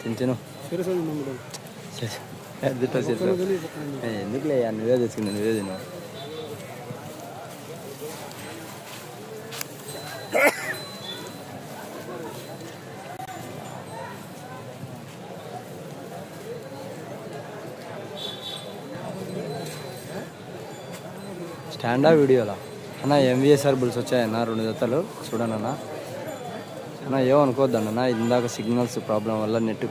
తింటాను ఎందుకులే అయ్యా, నువ్వే తెచ్చుకున్నా నువ్వే తిను స్టాండా వీడియోలా అన్న ఎంవిఎస్ఆర్ బుల్స్ వచ్చాయన్న రెండు జతలు. చూడండి అన్న ఏమనుకోవద్దండి అన్న. ఇందాక సిగ్నల్స్ ప్రాబ్లం వల్ల నెట్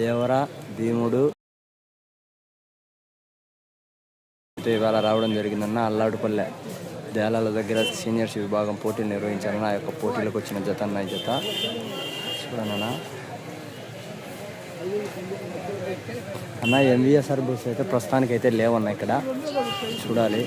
దేవర భీముడు. అయితే ఇవాళ రావడం జరిగిందన్న అల్లాడుపల్లె దేలాల దగ్గర సీనియర్స్ విభాగం పోటీలు నిర్వహించారన్న ఆ యొక్క పోటీలకు వచ్చిన జత అన్న ఈ జత చూడనన్నా అన్న ఎంవిఎస్ఆర్ బస్ అయితే ప్రస్తుతానికి అయితే లేవన్న ఇక్కడ చూడాలి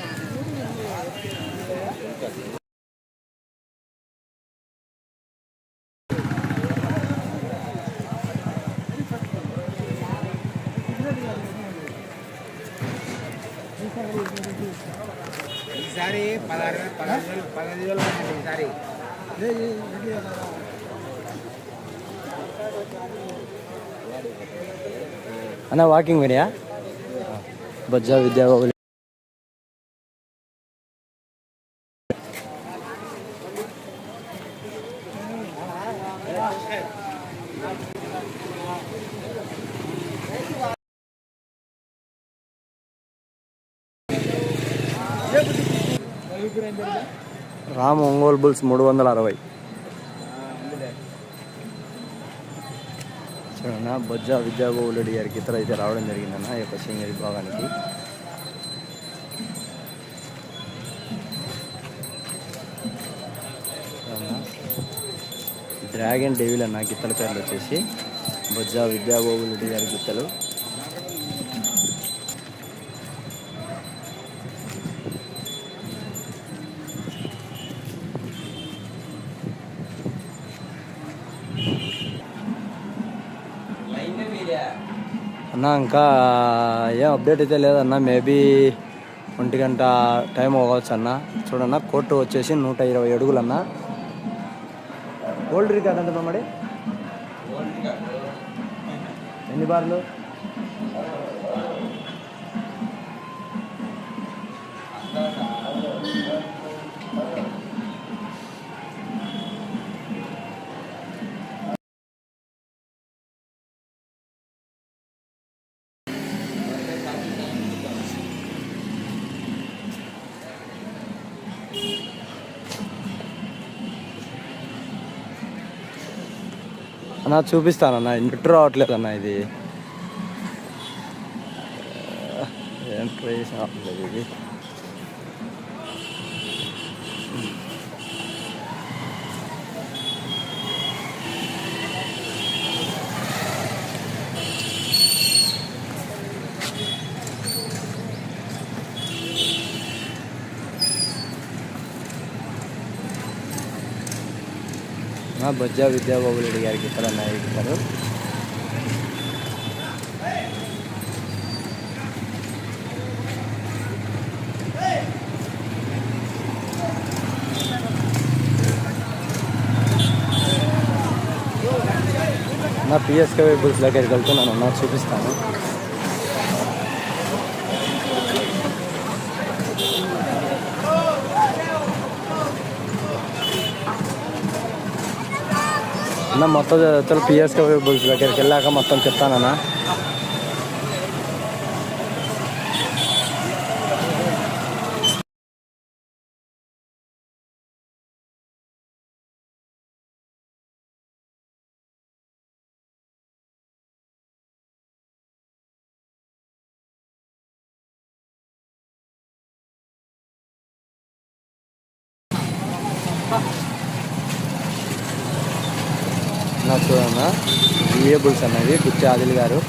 ఈసారి పదహారు పదహైదు వేలు ఈసారి అన్న వాకింగ్ వినియా బజ్జా విద్యా బాబులు రామ్ ఒంగోలు బుల్స్ మూడు వందల అరవై చూడన్న బొజ్జా విద్యాగోవులరెడ్డి గారికి ఇతర అయితే రావడం జరిగిందన్న ఈ యొక్క సీనియర్ విభాగానికి. డ్రాగన్ డెవిల్ అన్న గిత్తల పేర్లు వచ్చేసి బొజ్జా విద్యాగోగులుడి గారి గిత్తలు. అన్న ఇంకా ఏం అప్డేట్ అయితే లేదన్న మేబీ ఒంటి గంట టైం అవ్వచ్చు అన్న. చూడన్న కోర్టు వచ్చేసి నూట ఇరవై అడుగులన్న. ఓల్డ్ రికార్డ్ ఎంత మరి? ఎన్ని బార్లు? అన్న చూపిస్తానన్న ఇంటర్ రావట్లేదు అన్న ఇది. ఏం చేసిన రావట్లేదు ఇది. మా విద్యాబాబు రెడ్డి గారికి ఇక్కడ నాయకులు నా పిఎస్కే బుల్స్ దగ్గరికి వెళ్తున్నాను నాకు చూపిస్తాను. అన్న మొత్తం చదువుతారు పిఎస్కే బుల్స్ దగ్గరికి వెళ్ళాక మొత్తం చెప్తానన్నా. నా వియబుల్స్ విఏ అన్నది గుచ్చి ఆదిల్ గారు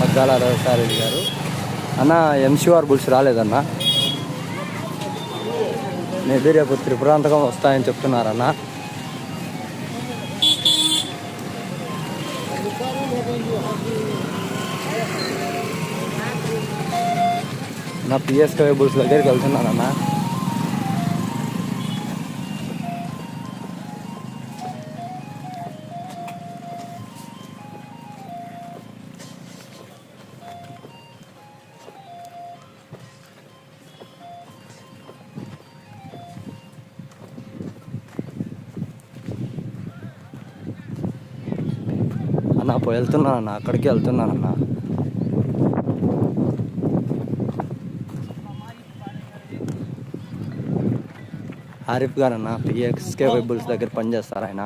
మద్దాల రవిసారెడ్డి గారు. అన్న ఎంసీఆర్ బుల్స్ రాలేదన్న. మేబీ రేపు త్రిపురాంతకం వస్తాయని చెప్తున్నారన్న. నా పిఎస్కే బుల్స్ దగ్గరికి వెళ్తున్నానన్నా. వెళ్తున్నానన్న అక్కడికి వెళ్తున్నానన్న ఆరిఫ్ గారు అన్న పిఎక్స్కే వెబుల్స్ దగ్గర పనిచేస్తారు ఆయన.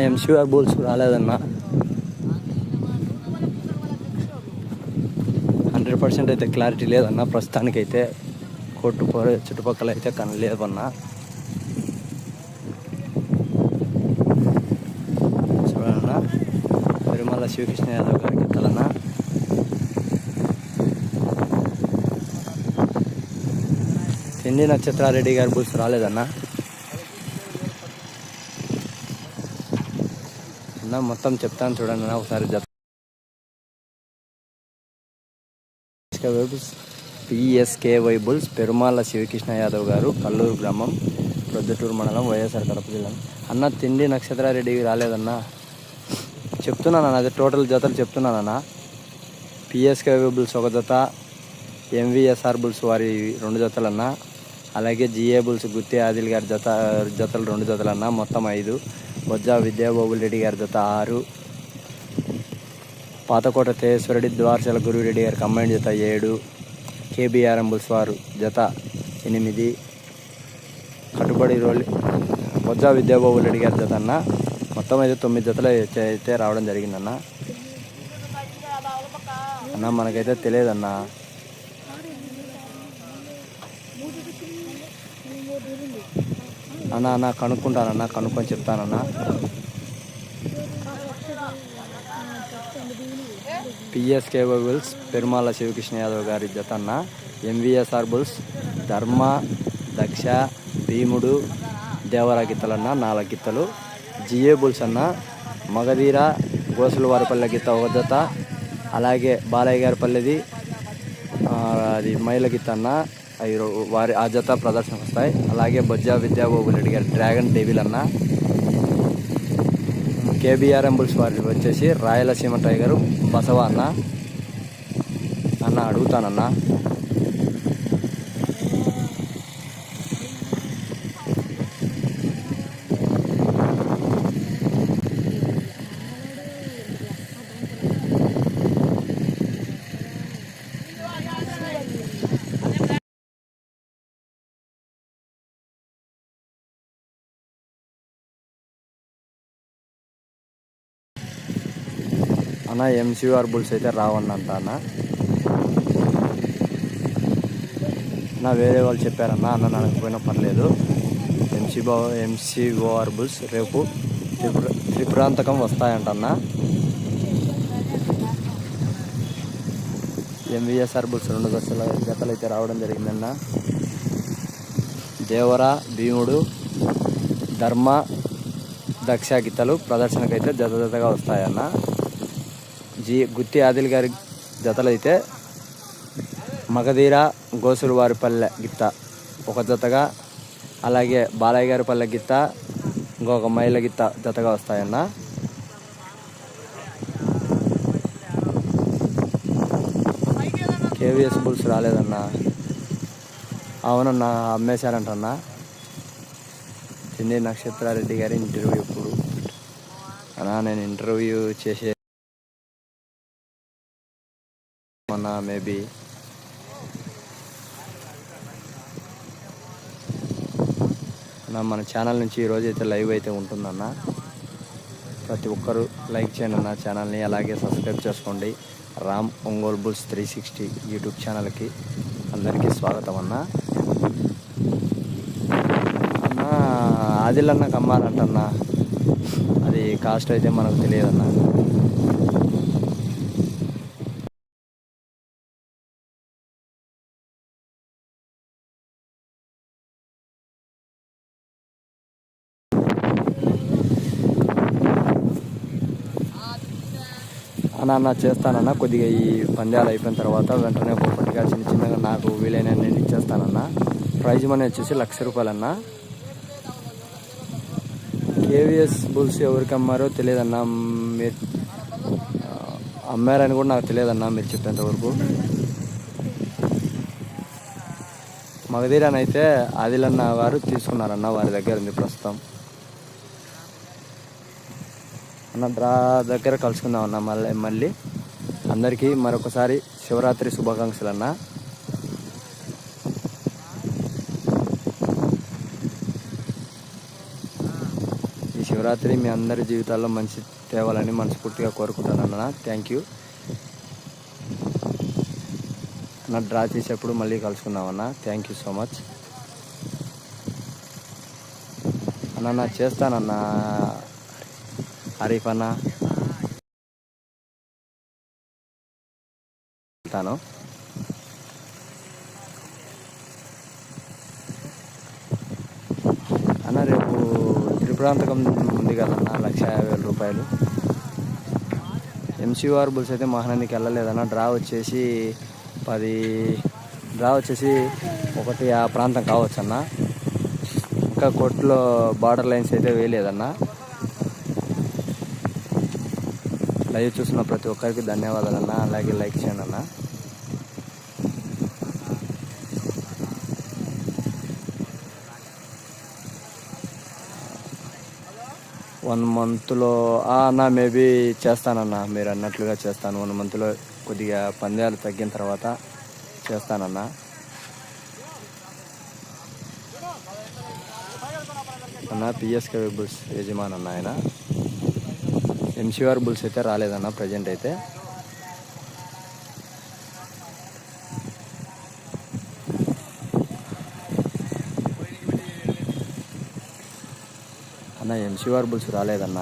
అన్న ఎంసీఆర్ బోల్స్ రాలేదన్నా హండ్రెడ్ పర్సెంట్ అయితే క్లారిటీ లేదన్నా ప్రస్తుతానికైతే కొట్టు చుట్టుపక్కల అయితే కనలేదన్నా చూడన్నా చూడన్న తిరుమల శివకృష్ణ యాదవ్ గారికి ఎత్తాలన్నా. తిండి నక్షత్రారెడ్డి గారి బుల్స్ రాలేదన్నా? అన్న మొత్తం చెప్తాను చూడండి అన్న ఒకసారి జత పిఎస్కే వైబుల్స్ పెరుమాల శివకృష్ణ యాదవ్ గారు కల్లూరు గ్రామం ప్రొద్దుటూరు మండలం వైఎస్ఆర్ కడప జిల్లా. అన్న తిండి నక్షత్రారెడ్డి రాలేదన్నా? చెప్తున్నాను అది టోటల్ జతలు చెప్తున్నానన్న పిఎస్కే బుల్స్ ఒక జత ఎంవిఎస్ఆర్ బుల్స్ వారి రెండు జతలన్నా. అలాగే జిఏ బుల్స్ గుత్తి ఆదిల్ గారి జత జతలు రెండు జతలన్నా మొత్తం ఐదు. బొజ్జా విద్యాబాబు రెడ్డి గారి జత ఆరు పాతకోట తేశ్వరెడ్డి ద్వారచల గురురెడ్డి గారి కంబైన్ జత ఏడు కేబీఆర్ఎం బుల్స్ వారు జత ఎనిమిది కట్టుబడి రోల్ బొజ్జా విద్యాబాబు రెడ్డి గారి జత అన్న మొత్తం అయితే తొమ్మిది జతలు అయితే అయితే రావడం జరిగిందన్న. అన్న మనకైతే తెలియదన్నా. అన్న అన్న కనుక్కుంటానన్న కనుక్కొని చెప్తానన్న. పిఎస్కే బుల్స్ పెరుమాల శివకృష్ణ యాదవ్ గారి జత అన్న ఎంవిఎస్ఆర్ బుల్స్ ధర్మ దక్ష భీముడు దేవరా గిత్తలన్న నాలుగు గిత్తలు. జిఏ బుల్స్ అన్న మగధీర గోసుల వారిపల్లె గిత్త ఒక జత. అలాగే బాలయ్య గారి పల్లెది అది మైల గీత అన్న. వారి ఆ జత ప్రదర్శనకు వస్తాయి. అలాగే బొజ్జా విద్యాబాబు రెడ్డి గారి డ్రాగన్ డెవిల్ అన్న. కేబిఆర్ బుల్స్ వారి వచ్చేసి రాయలసీమ టైగరు బసవ అన్న. అన్న అడుగుతానన్నా. అన్న ఎంసీఆర్ బుల్స్ అయితే రావన్నంట అన్న. నా వేరే వాళ్ళు చెప్పారన్న అన్న నడకపోయినా పర్లేదు. ఎంసీ బా ఎంసీఓఆర్ బుల్స్ రేపు త్రిపుర త్రిపురాంతకం వస్తాయంట అన్న. ఎంవిఎస్ఆర్ బుల్స్ రెండు దశల జతలు అయితే రావడం జరిగిందన్న. దేవర భీముడు ధర్మ దక్ష గీతలు ప్రదర్శనకైతే జత జతగా వస్తాయన్న. జి గుత్తి ఆదిల్ గారి జతలైతే మగధీర గోసులు వారిపల్లె గిత్త. ఒక జతగా అలాగే బాలయ్య గారి పల్లె గిత్త ఇంకొక మైల గిత్త జతగా వస్తాయన్న. KVS bulls రాలేదన్నా. అవునన్నా అమ్మేశారంటన్నా. చిన్న నక్షత్రారెడ్డి గారి ఇంటర్వ్యూ ఇప్పుడు అన్నా నేను ఇంటర్వ్యూ చేసే మేబీ అన్న మన ఛానల్ నుంచి ఈరోజు అయితే లైవ్ అయితే ఉంటుందన్న. ప్రతి ఒక్కరూ లైక్ చేయండి అన్న ఛానల్ని అలాగే సబ్స్క్రైబ్ చేసుకోండి. Ram Ongole bulls three sixty YouTube ఛానల్కి అందరికీ స్వాగతం అన్న. అన్న ఆదిల్ అన్నకు అమ్మాలంటన్నా అది కాస్ట్ అయితే మనకు తెలియదన్నా. అన్న చేస్తానన్నా కొద్దిగా ఈ పందాలు అయిపోయిన తర్వాత వెంటనే ఒక్కొక్కటిగా చిన్న చిన్నగా నాకు వీలైన నేను ప్రైజ్ మనీ వచ్చేసి లక్ష రూపాయలన్నా. కేవీఎస్ బుల్స్ ఎవరికి అమ్మారో తెలియదన్నా. మీరు అమ్మారని కూడా నాకు తెలియదన్నా మీరు చెప్పేంతవరకు మగధీరానైతే ఆదిలన్న వారు తీసుకున్నారన్న వారి దగ్గర ఉంది ప్రస్తుతం. అన్న డ్రా దగ్గర కలుసుకుందాం అన్న మళ్ళీ మళ్ళీ. అందరికీ మరొకసారి శివరాత్రి శుభాకాంక్షలు అన్న ఈ శివరాత్రి మీ అందరి జీవితాల్లో మంచి తేవాలని మనస్ఫూర్తిగా కోరుకుంటాను అన్న థ్యాంక్ యూ అన్న డ్రా చేసేప్పుడు మళ్ళీ కలుసుకుందాం అన్న థ్యాంక్ యూ సో మచ్ అన్న నా చేస్తానన్న. హరీఫ్ అన్న వెళ్తాను అన్న రేపు త్రిపురాంతకం ఉంది కదన్న లక్ష యాభై వేల రూపాయలు. ఎంసీఆర్ బుల్స్ అయితే మహానందికి వెళ్ళలేదన్న డ్రా వచ్చేసి పది డ్రా వచ్చేసి ఒకటి ఆ ప్రాంతం కావచ్చు అన్న ఇంకా కోర్టులో బార్డర్ లైన్స్ అయితే వేయలేదన్నా. లైవ్ చూసిన ప్రతి ఒక్కరికి ధన్యవాదాలన్న అలాగే లైక్ చేయండి అన్న వన్ మంత్లో అన్న మేబీ చేస్తానన్న మీరు అన్నట్లుగా చేస్తాను. వన్ మంత్లో కొద్దిగా పందాలు తగ్గిన తర్వాత చేస్తానన్న. అన్న పిఎస్కే బుల్స్ యజమాన్ అన్న ఆయన. ఎంసీఆర్ బుల్స్ అయితే రాలేదన్న ప్రజెంట్ అయితే. అన్న ఎంసీఆర్ బుల్స్ రాలేదన్న.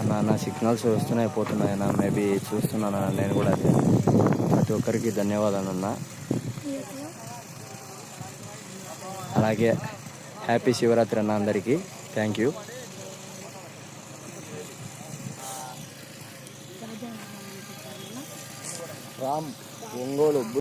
అన్న నా సిగ్నల్స్ వస్తున్నాయి పోతున్నాయి అన్న. మేబీ చూస్తున్నాను నేను కూడా అదే. ప్రతి ఒక్కరికి ధన్యవాదాలు అన్న. అలాగే హ్యాపీ శివరాత్రి అన్న అందరికీ. Thank you Ram Ongole